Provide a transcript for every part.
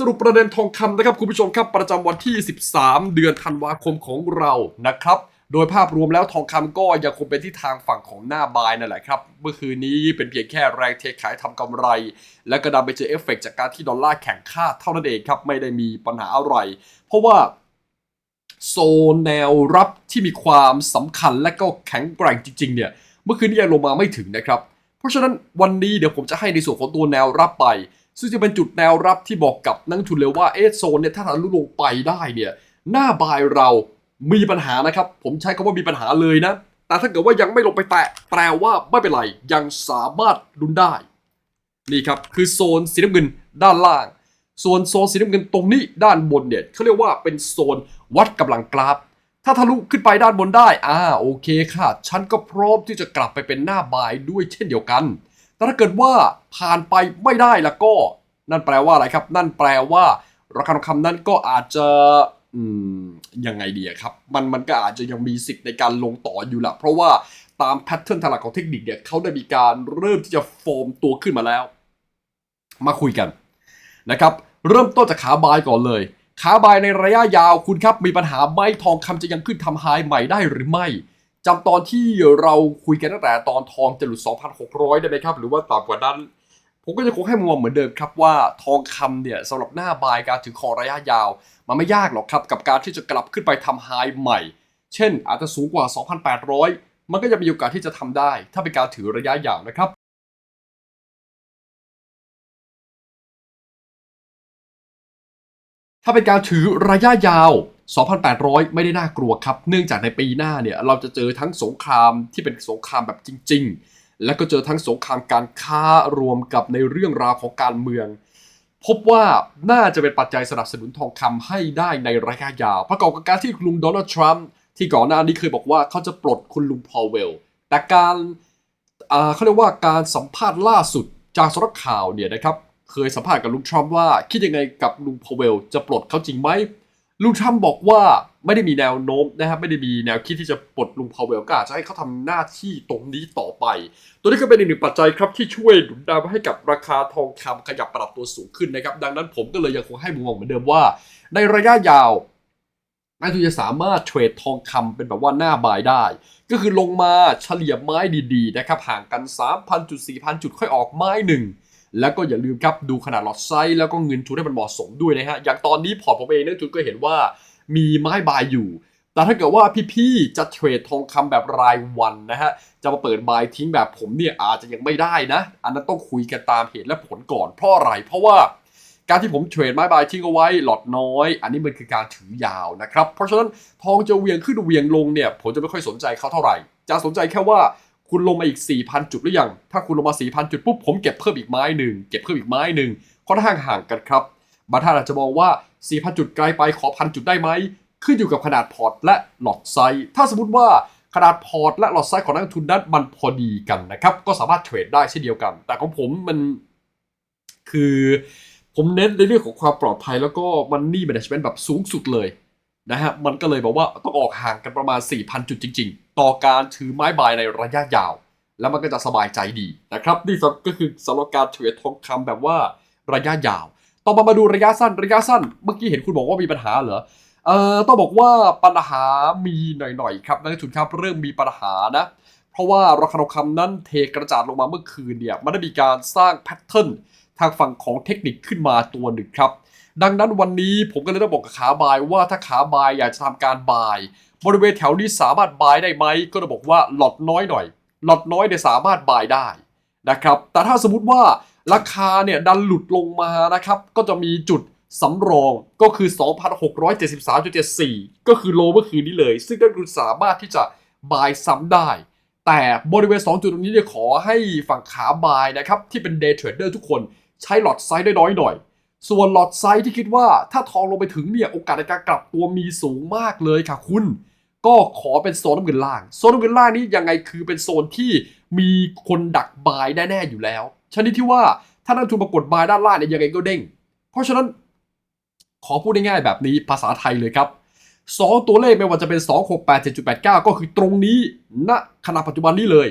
สรุปประเด็นทองคำนะครับคุณผู้ชมครับประจำวันที่ 13 เดือนธันวาคมของเรานะครับ โดยภาพรวมแล้วทองคำก็ยังคงเป็นที่ทางฝั่งของหน้าบายนั่นแหละครับ เมื่อคืนนี้เป็นเพียงแค่แรงเทขายทำกำไร และก็ดันไปเจอเอฟเฟกต์จากการที่ดอลลาร์แข่งค่าเท่านั้นเองครับ ไม่ได้มีปัญหาอะไร เพราะว่าโซนแนวรับที่มีความสำคัญและก็แข็งแกร่งจริงๆเนี่ยเมื่อคืนนี้ยังลงมาไม่ถึงนะครับ เพราะฉะนั้นวันนี้เดี๋ยวผมจะให้ในส่วนของตัวแนวรับไป ซึ่งจะเป็นจุดแนวรับที่บอกกับนักลงทุนเลยว่าเอสโซนเนี่ยถ้าทะลุลงไปได้เนี่ยหน้าบายเรามีปัญหานะครับ ผมใช้คำว่ามีปัญหาเลยนะ แต่ถ้าเกิดว่ายังไม่ลงไปแตะแปลว่าไม่เป็นไร ยังสามารถดุนได้ นี่ครับ คือโซนสีน้ำเงินด้านล่าง ส่วนโซนสีน้ำเงินตรงนี้ด้านบนเนี่ยเขาเรียกว่าเป็นโซนวัดกำลังกราฟ ถ้าทะลุขึ้นไปด้านบนได้ อ่าโอเคค่ะ ฉันก็พร้อมที่จะกลับไปเป็นหน้าบายด้วยเช่นเดียวกัน แต่ถ้าเกิดว่าผ่านไปไม่ได้แล้วก็ นั่นแปลว่าอะไรครับ นั่นแปลว่า ราคาทองคำนั้นก็อาจจะยังไงดีครับ มันมันก็อาจจะยังมีสิทธิ์ในการลงต่ออยู่ละเพราะว่าตามแพทเทิร์นทางหลักของเทคนิคเนี่ยเขาได้มีการเริ่มที่จะโฟมตัวขึ้นมาแล้ว มาคุยกันนะครับ เริ่มต้นจากขาบายก่อนเลยขาบายในระยะยาวคุณครับมีปัญหาไหมทองคำจะยังขึ้นทำไฮใหม่ได้หรือไม่ จำตอนที่เราคุยกันตั้งแต่ตอนทองจะหลุด 2,600 ได้ไหมครับ หรือว่าต่ำกว่านั้น ผมก็จะคงให้มุมมองเหมือนเดิมครับว่าทองคำเนี่ยสำหรับหน้าบายการถือคอระยะยาว มันไม่ยากหรอกครับ กับการที่จะกลับขึ้นไปทำไฮใหม่ เช่น อาจจะสูงกว่า 2,800 มันก็จะมีโอกาสที่จะทำได้ ถ้าเป็นการถือระยะยาวนะครับถ้าเป็นการถือระยะยาว 2,800 ไม่ได้น่ากลัวครับ เนื่องจากในปีหน้าเนี่ยเราจะเจอทั้งสงครามที่เป็นสงครามแบบจริง ๆ แล้วก็เจอทั้งสงครามการค้ารวมกับในเรื่องราวของการเมือง พบว่าน่าจะเป็นปัจจัยสนับสนุนทองคำให้ได้ในระยะยาว ประกอบกับการที่ลุงโดนัลด์ทรัมป์ที่ก่อนหน้านี้เคยบอกว่าเขาจะปลดคุณลุงพอเวล แต่การเขาเรียกว่าการสัมภาษณ์ล่าสุดจากสำนักข่าวเนี่ยนะครับเคยสัมภาษณ์กับลุงทรัมป์ว่าคิดยังไงกับลุงพอเวล จะปลดเขาจริงไหม ลุงทรัมป์บอกว่าไม่ได้มีแนวโน้มนะครับไม่ได้มีแนวคิดที่จะปลดลุงพาวเวลก็อาจจะให้เขาทำหน้าที่ตรงนี้ต่อไป ตัวนี้ก็เป็นอีกหนึ่งปัจจัยครับที่ช่วยหนุนดาวให้กับราคาทองคำขยับปรับตัวสูงขึ้นนะครับ ดังนั้นผมก็เลยยังคงให้มุมมองเหมือนเดิมว่า ในระยะยาวนักทุนจะสามารถเทรดทองคำเป็นแบบว่าหน้าบายได้ ก็คือลงมาเฉลี่ยไม้ดีๆนะครับห่างกัน 3,000จุด4,000จุดค่อยออกไม้หนึ่ง แล้วก็อย่าลืมครับดูขนาดหลอดไซส์แล้วก็เงินทุนให้มันเหมาะสมด้วยนะฮะอย่างตอนนี้พอร์ตผมเองนักทุนก็เห็นว่ามีไม้บายอยู่ แต่ถ้าเกิดว่าพี่ๆจะเทรดทองคำแบบรายวันนะฮะจะมาเปิดบายทิ้งแบบผมเนี่ยอาจจะยังไม่ได้นะ อันนั้นต้องคุยกันตามเหตุและผลก่อนเพราะอะไรเพราะว่าการที่ผมเทรดไม้บายทิ้งเอาไว้หลอดน้อย อันนี้มันคือการถือยาวนะครับ เพราะฉะนั้นทองจะเวียงขึ้นเวียงลงเนี่ยผมจะไม่ค่อยสนใจเขาเท่าไหร่ จะสนใจแค่ว่า คุณลงมาอีก 4,000 จุดหรือยัง ถ้าคุณลงมา 4,000 จุดปุ๊บผมเก็บเพิ่มอีกไม้หนึ่งเก็บเพิ่มอีกไม้หนึ่งค่อนข้างห่างกันครับบางท่านอาจจะมองว่า 4,000 จุดไกลไปขอพันจุดได้ไหมขึ้นอยู่กับขนาดพอร์ตและหลอดไซส์ถ้าสมมติว่าขนาดพอร์ตและหลอดไซส์ของนักลงทุนนั้นมันพอดีกันนะครับ ก็สามารถเทรดได้เช่นเดียวกัน แต่ของผมมันคือผมเน้นในเรื่องของความปลอดภัยแล้วก็มันนี่แมネจเมนต์แบบสูงสุดเลยนะฮะมันก็เลยบอกว่าต้องออกห่างกันประมาณ 4,000 จุดจริง ๆ ต่อการถือไม้บายในระยะยาว แล้วมันก็จะสบายใจดีนะครับนี่ก็คือสำหรับการเทรดทองคำแบบว่าระยะยาว ต่อมามาดูระยะสั้นระยะสั้น เมื่อกี้เห็นคุณบอกว่ามีปัญหาเหรอเอ่อต้องบอกว่าปัญหามีหน่อยๆครับนักลงทุนครับเริ่มมีปัญหานะเพราะว่าราคาทองคำนั้นเทกระจาดลงมาเมื่อคืนเนี่ยมันได้มีการสร้างแพทเทิร์นทางฝั่งของเทคนิคขึ้นมาตัวหนึ่งครับ ดังนั้นวันนี้ผมก็เลยต้องบอกกับขาบายว่าถ้าขาบายอยากจะทำการบาย บริเวณแถวนี้สามารถบายได้ไหมก็จะบอกว่าหลอดน้อยหน่อยหลอดน้อยเนี่ยสามารถบายได้นะครับแต่ถ้าสมมติว่าราคาเนี่ยดันหลุดลงมานะครับก็จะมีจุดสำรองก็คือ 2,673.74 ก็คือโลเมื่อคืนนี้เลย ซึ่งนักลงทุนสามารถที่จะบายซ้ำได้ แต่บริเวณ 2 จุดตรงนี้เนี่ยขอให้ฝั่งขาบายนะครับที่เป็น day trader ทุกคนใช้หลอดไซส์ได้น้อยหน่อย ส่วนหลอดไซส์ที่คิดว่าถ้าทองลงไปถึงเนี่ยโอกาสในการกลับตัวมีสูงมากเลยค่ะคุณ ก็ขอเป็นโซนน้ำเงินล่าง โซนน้ำเงินล่างนี้ยังไงคือเป็นโซนที่มีคนดักบายแน่ๆอยู่แล้ว ชนิดที่ว่าถ้านักทุนมากดบายด้านล่างเนี่ยยังไงก็เด้ง เพราะฉะนั้นขอพูดง่ายๆแบบนี้ภาษาไทยเลยครับสองตัวเลขไม่ว่าจะเป็น 2 6 8 7 8 9 ก็คือตรงนี้ณขณะปัจจุบันนี้เลย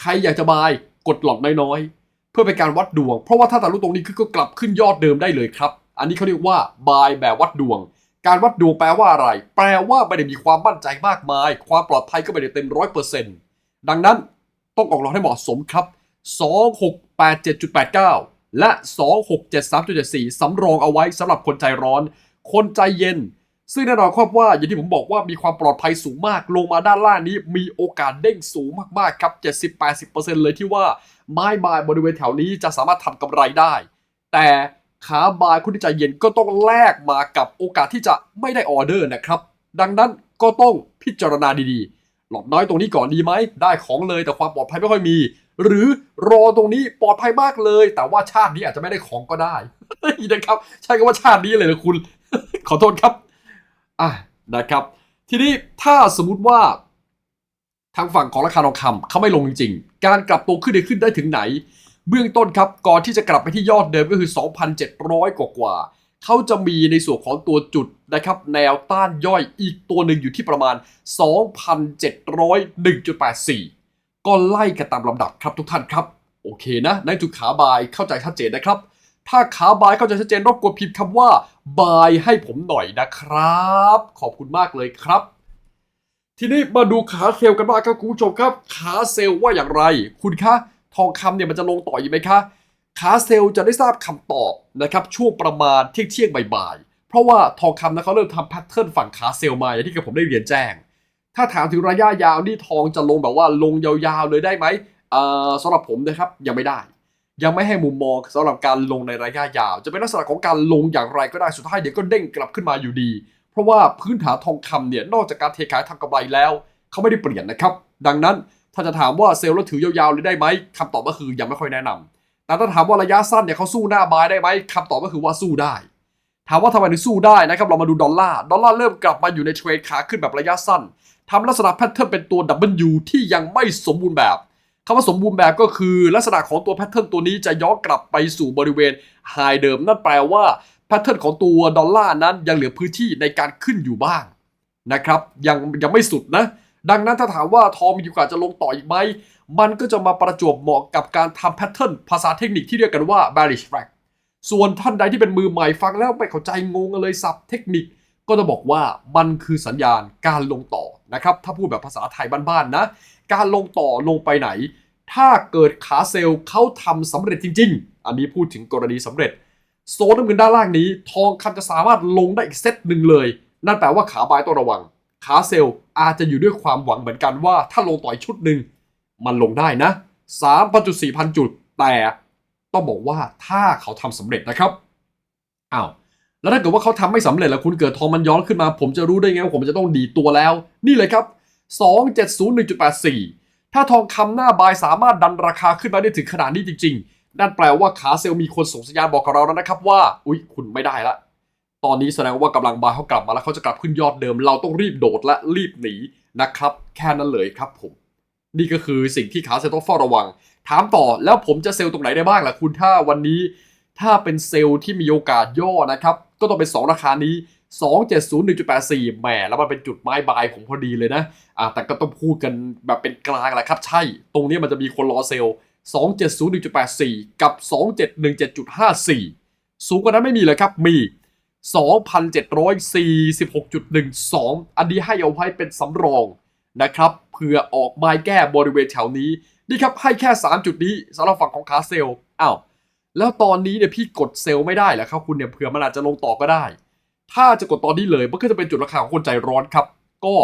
ใครอยากจะบายกดหลอดน้อยๆ พื่อเป็นการวัดดวง เพราะว่าถ้าทะลุตรงนี้คือก็กลับขึ้นยอดเดิมได้เลยครับ อันนี้เขาเรียกว่า buy แบบวัดดวง การวัดดวงแปลว่าอะไร แปลว่าไม่ได้มีความมั่นใจมากมาย ความปลอดภัยก็ไม่ได้เต็มร้อยเปอร์เซ็นต์ดังนั้นต้องออกหลอดให้เหมาะสมครับ 2687.89 และ 2673.74สำรองเอาไว้สำหรับคนใจร้อน คนใจเย็น ซึ่งแน่นอนครับว่าอย่างที่ผมบอกว่ามีความปลอดภัยสูงมาก ลงมาด้านล่างนี้มีโอกาสเด้งสูงมากๆครับ 70-80%เลยที่ว่าไม้บายบริเวณแถวนี้จะสามารถทำกำไรได้ แต่ขาบายคุณที่ใจเย็นก็ต้องแลกมากับโอกาสที่จะไม่ได้ออเดอร์นะครับ ดังนั้นก็ต้องพิจารณาดีๆ หลอดน้อยตรงนี้ก่อนดีไหม ได้ของเลยแต่ความปลอดภัยไม่ค่อยมี หรือรอตรงนี้ปลอดภัยมากเลย แต่ว่าชาตินี้อาจจะไม่ได้ของก็ได้นะครับ ใช่ก็ว่าชาตินี้เลยนะคุณ ขอโทษครับ อะนะครับ ทีนี้ถ้าสมมุติว่าทางฝั่งของราคาทองคำเขาไม่ลงจริงๆ การกลับตัวขึ้นได้ขึ้นได้ถึงไหน เบื้องต้นครับ ก่อนที่จะกลับไปที่ยอดเดิมก็คือ 2,700 กว่ากว่า เขาจะมีในส่วนของตัวจุดนะครับ แนวต้านย่อยอีกตัวหนึ่งอยู่ที่ประมาณ 2,701.84 ก็ไล่กันตามลำดับครับทุกท่านครับ โอเคนะในจุดขาบายเข้าใจชัดเจนนะครับ ถ้าขาบายเข้าใจชัดเจนรบกวนพิมพ์คำว่า บายให้ผมหน่อยนะครับ ขอบคุณมากเลยครับ ทีนี้มาดูขาเซลล์กันบ้างครับคุณผู้ชมครับ ขาเซลล์ว่าอย่างไร คุณคะทองคำเนี่ยมันจะลงต่ออีกไหมคะขาเซลล์จะได้ทราบคำตอบนะครับช่วงประมาณเที่ยงเที่ยงบ่ายๆเพราะว่าทองคำนะเขาเริ่มทำแพทเทิร์นฝั่งขาเซลล์มาอย่างที่กับผมได้เรียนแจ้ง ถ้าถามถึงระยะยาวนี่ทองจะลงแบบว่าลงยาวๆเลยได้ไหมสำหรับผมนะครับยังไม่ได้ ยังไม่ให้มุมมองสำหรับการลงในระยะยาว จะเป็นลักษณะของการลงอย่างไรก็ได้สุดท้ายเดี๋ยวก็เด้งกลับขึ้นมาอยู่ดี เพราะว่าพื้นฐานทองคำเนี่ยนอกจากการเทขายทำกำไรแล้วเขาไม่ได้เปลี่ยนนะครับ ดังนั้นถ้าจะถามว่าเซลล์แล้วถือยาวๆเลยได้ไหมคำตอบก็คือยังไม่ค่อยแนะนำแต่ถ้าถามว่าระยะสั้นเนี่ยเขาสู้หน้าบายได้ไหมคำตอบก็คือว่าสู้ได้ ถามว่าทำไมถึงสู้ได้นะครับเรามาดูดอลลาร์ดอลลาร์เริ่มกลับมาอยู่ในเทรดขาขึ้นแบบระยะสั้นทำลักษณะแพทเทิร์นเป็นตัว W ที่ยังไม่สมบูรณ์แบบ คำว่าสมบูรณ์แบบก็คือลักษณะของตัวแพทเทิร์นตัวนี้จะย้อนกลับไปสู่บริเวณไฮเดิม นั่นแปลว่าแพทเทิร์นของตัวดอลลาร์นั้นยังเหลือพื้นที่ในการขึ้นอยู่บ้างนะครับยังยังไม่สุดนะ ดังนั้นถ้าถามว่าทองมีโอกาสจะลงต่ออีกไหม มันก็จะมาประจวบเหมาะกับการทำแพทเทิร์นภาษาเทคนิคที่เรียกกันว่า bearish flag ส่วนท่านใดที่เป็นมือใหม่ฟังแล้วไม่เข้าใจงงเลยสับเทคนิค ก็จะบอกว่ามันคือสัญญาณการลงต่อ นะครับ ถ้าพูดแบบภาษาไทยบ้านๆนะ การลงต่อลงไปไหน ถ้าเกิดขาเซลล์เขาทำสำเร็จจริง ๆ อันนี้พูดถึงกรณีสำเร็จ โซนน้ำเงินด้านล่างนี้ ทองคำจะสามารถลงได้อีกเซตหนึ่งเลย นั่นแปลว่าขาบายต้องระวัง ขาเซลล์อาจจะอยู่ด้วยความหวังเหมือนกันว่า ถ้าลงต่ออีกชุดหนึ่งมันลงได้นะ3 0 0 4 0 0จุดแต่ต้องบอกว่าถ้าเขาทำสำเร็จนะครับอ้าว แล้วถ้าเกิดว่าเขาทำไม่สำเร็จแล้วคุณเกิดทองมันย้อนขึ้นมา ผมจะรู้ได้ไงว่าผมจะต้องดีตัวแล้ว นี่เลยครับ 2701.84 ถ้าทองคำหน้าบายสามารถดันราคาขึ้นมาได้ถึงขนาดนี้จริง ๆ นั่นแปลว่าขาเซลล์มีคนส่งสัญญาณบอกกับเราแล้วนะครับว่า อุ๊ย คุณไม่ได้ละ ตอนนี้แสดงว่ากำลังบายเขากลับมาแล้วเขาจะกลับขึ้นยอดเดิม เราต้องรีบโดดและรีบหนีนะครับ แค่นั้นเลยครับผม นี่ก็คือสิ่งที่ขาเซลล์ต้องเฝ้าระวัง ถามต่อแล้วผมจะเซลล์ตรงไหนได้บ้างล่ะคุณถ้าวันนี้ ถ้าเป็นเซลล์ที่มีโอกาสย่อนะครับ ก็ต้องเป็น 2 ราคานี้ 270 1.84แหมแล้วมันเป็นจุดไม้บายผมพอดีเลยนะอ่าแต่ก็ต้องพูดกันแบบเป็นกลางแหละครับ ใช่ ตรงนี้มันจะมีคนรอเซลล์270 1.84 กับ 2717.54 สูงกว่านั้นไม่มีเลยครับ มี 2,746.12 อันนี้ให้เอาไว้เป็นสำรองนะครับเผื่อออกไม้แก้บริเวณแถวนี้ นี่ครับให้แค่ 3 จุดนี้สำหรับฝั่งของขาเซล อ้าว แล้วตอนนี้เนี่ยพี่กดเซลล์ไม่ได้เหรอครับคุณเนี่ยเผื่อมันอาจจะลงต่อก็ได้ ถ้าจะกดตอนนี้เลยมันก็จะเป็นจุดราคาของคนใจร้อนครับ ก็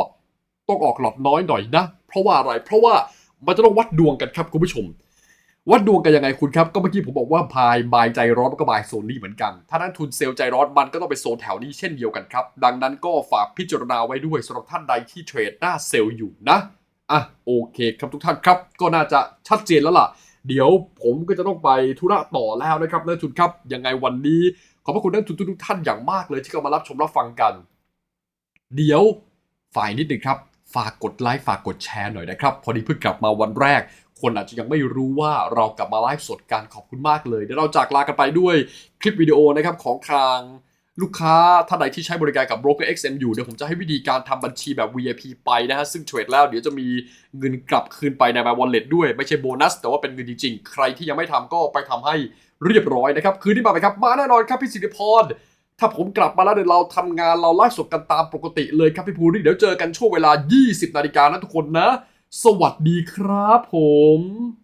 ต้องออกหลอดน้อยหน่อยนะ เพราะว่าอะไร เพราะว่ามันจะต้องวัดดวงกันครับคุณผู้ชม วัดดวงกันยังไงคุณครับ ก็เมื่อกี้ผมบอกว่าพายบายใจร้อนมันก็บายโซนนี้เหมือนกัน ถ้านักทุนเซลล์ใจร้อนมันก็ต้องเป็นโซนแถวนี้เช่นเดียวกันครับ ดังนั้นก็ฝากพิจารณาไว้ด้วยสำหรับท่านใดที่เทรดหน้าเซลล์อยู่นะ อะโอเคครับทุกท่านครับ ก็น่าจะชัดเจนแล้วล่ะ เดี๋ยวผมก็จะต้องไปธุระต่อแล้วนะครับนักทุนครับยังไงวันนี้ ขอบพระคุณนักทุนทุกท่านอย่างมากเลยที่เข้ามารับชมรับฟังกัน เดี๋ยวฝ่ายนิดหนึ่งครับ ฝากกดไลค์ฝากกดแชร์หน่อยนะครับ พอดีเพิ่งกลับมาวันแรก คนอาจจะยังไม่รู้ว่าเรากลับมาไลฟ์สดกันขอบคุณมากเลยเดี๋ยวเราจากลากันไปด้วยคลิปวิดีโอนะครับของทาง ลูกค้าท่านใดที่ใช้บริการกับ Broker XM อยู่เดี๋ยวผมจะให้วิธีการทำบัญชีแบบ VIP ไปนะฮะ ซึ่งเทรดแล้วเดี๋ยวจะมีเงินกลับคืนไปใน My Wallet ด้วย ไม่ใช่โบนัส แต่ว่าเป็นเงินจริงๆ ใครที่ยังไม่ทำก็ไปทำให้เรียบร้อยนะครับ คืนนี้มาไหมครับ มาแน่นอนครับพี่สิริพรถ้าผมกลับมาแล้วเดี๋ยวเราทำงานเราไลฟ์สดกันตามปกติเลยครับพี่ภูริเดี๋ยวเจอกันช่วงเวลา 20 นาฬิกานะทุกคนนะ สวัสดีครับผม